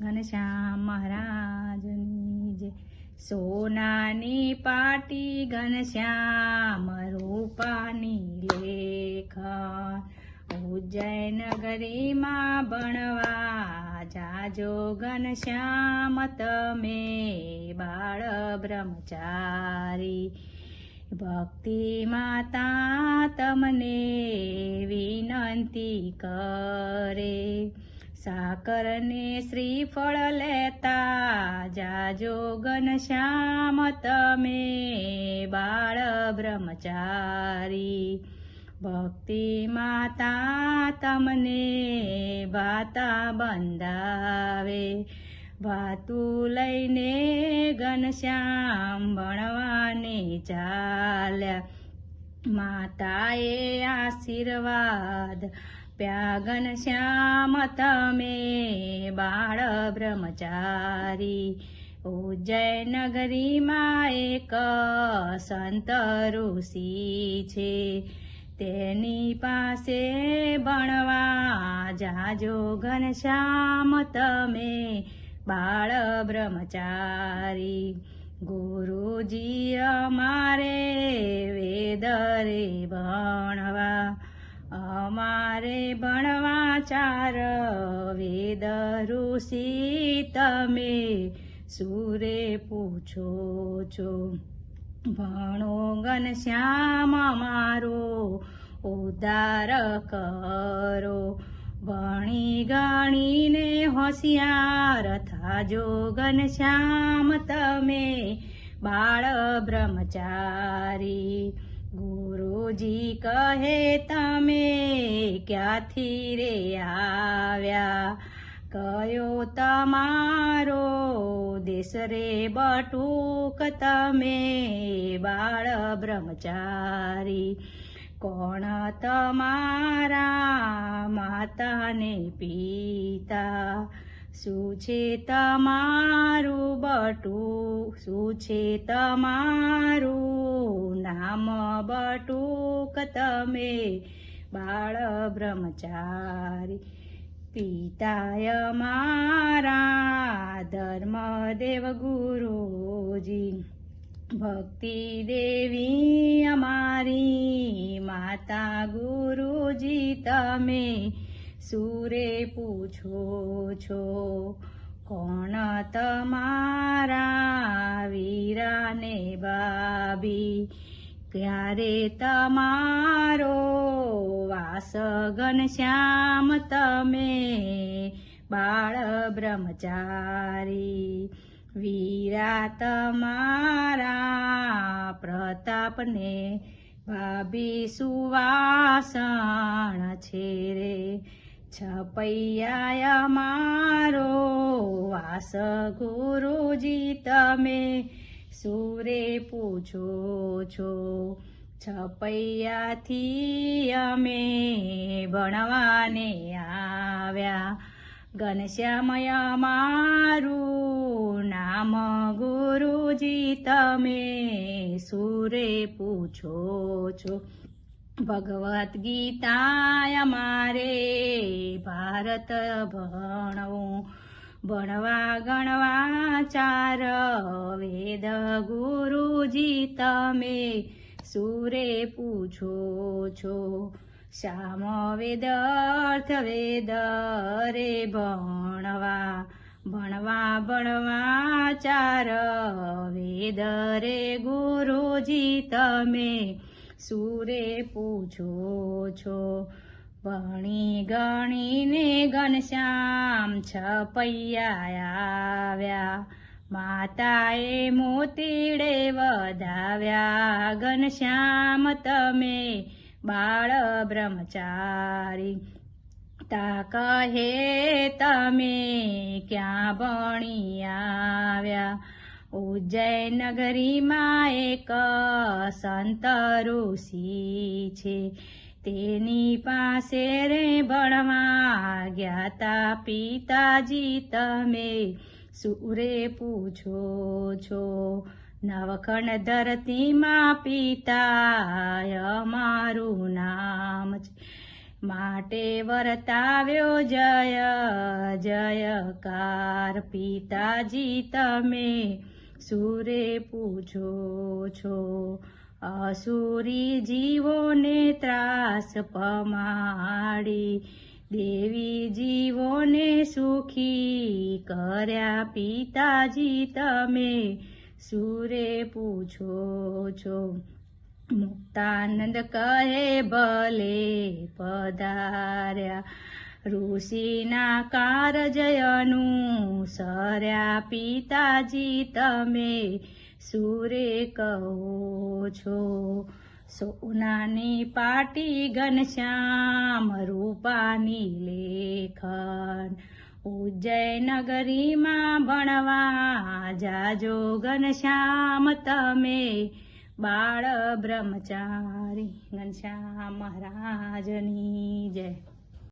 ઘનશ્યામ મહારાજની જય સોનાની પાટી ઘનશ્યામ રૂપાની લેખન ઉજ્જૈન નગરીમાં ભણવા જાજો ઘનશ્યામ, તમે બાળ બ્રહ્મચારી. ભક્તિ માતા તમને વિનંતી કરે. સાકર ને શ્રીફળ લેતા જાજો ઘનશ્યામ તમે બાળ બ્રહ્મચારી. ભક્તિ માતા તમને ભાતા બંધાવે. ભાતું લઈને ઘનશ્યામ ભણવાને ચાલ્યા. માતાએ આશીર્વાદ. પ્યાગન શ્યામ તમે બાળ બ્રહ્મચારી. ઉજ્જૈન નગરીમાં એક સંત ઋષિ છે. તેની પાસે ભણવા જાજો ઘનશ્યામ તમે બાળ બ્રહ્મચારી. ગુરુજી અમારે વેદ રે ભણવા, અમારે ભણવા ચાર વેદ ઋષિ, તમે સુરે પૂછો છો. ભણો ઘનશ્યામ મારો ઉદ્ધાર કરો. ભણી ગણીને હોશિયાર થાજો ઘનશ્યામ તમે બાળ બ્રહ્મચારી. ગુરુજી કહે તમે ક્યાંથી રે આવ્યા? કયો તમારો દેશ રે બટુક તમે બાળ બ્રહ્મચારી? કોણ તમારા માતાને પિતા શું છે તમારું બટુક શું છે તમારું નામ બટુક તમે? બાળ બ્રહ્મચારી, પિતાય મારા, ધર્મ દેવ ગુરુજી, ભક્તિ દેવી અમારી, માતા ગુરુજી તમે. સુરે પૂછો છો, કોણ તમારા વીરાને બાબી ક્યારે તમારો વાસગન શ્યામ તમે બાળ બ્રહ્મચારી? વીરા તમારા પ્રતાપને ભાભી સુવાસણ છે રે. છપૈયા મારો વાસ ગુરુજી તમે સુરે પૂછો છો, છપૈયાથી અમે ભણવાને આવ્યા. ઘનશ્યામય મારું નામ ગુરુજી તમે સુરે પૂછો છો. ભગવદ્ ગીતા મારે ભારત ભણવું. ભણવા ગણવા ચાર વેદ ગુરુજી તમે સુરે પૂછો છો. શ્યામ વેદ, અર્થ વેદ રે ભણવા. ભણવા ભણવા ચાર વેદ રે ગુરુજી તમે સુરે પૂછો છો ભણી ગણીને ઘનશ્યામ છપૈયા આવ્યા? માતાએ મોતીડે વધાવ્યા? ઘનશ્યામ, તમે બાળ બ્રહ્મચારી, તા કહે, તમે ક્યાં ભણી આવ્યા? ઉજ્જૈન નગરીમાં એક સંત ઋષિ છે. તેની પાસે રે ભણવા ગયા તા પિતાજી, તમે સુરે પૂછો છો? નવખંડ ધરતીમાં પિતા અમારું નામ છે. માટે વર્તાવ્યો જય, જયકાર. પિતાજી, તમે સુરે પૂછો છો. અસુરી જીવોને ત્રાસ પમાડી. દેવી જીવોને સુખી કર્યા પિતાજી તમે. સુરે પૂછો છો. મુક્તાનંદ કહે ભલે પધાર્યા. ઋષિના કારજયનું સર્યા પિતાજી તમે સુરે કહો છો. સોનાની પાટી ઘનશ્યામ રૂપાની લેખન. ઉજ્જૈન નગરીમાં ભણવા જાજો ઘનશ્યામ તમે બાળ બ્રહ્મચારી ઘનશ્યામ મહારાજની જય.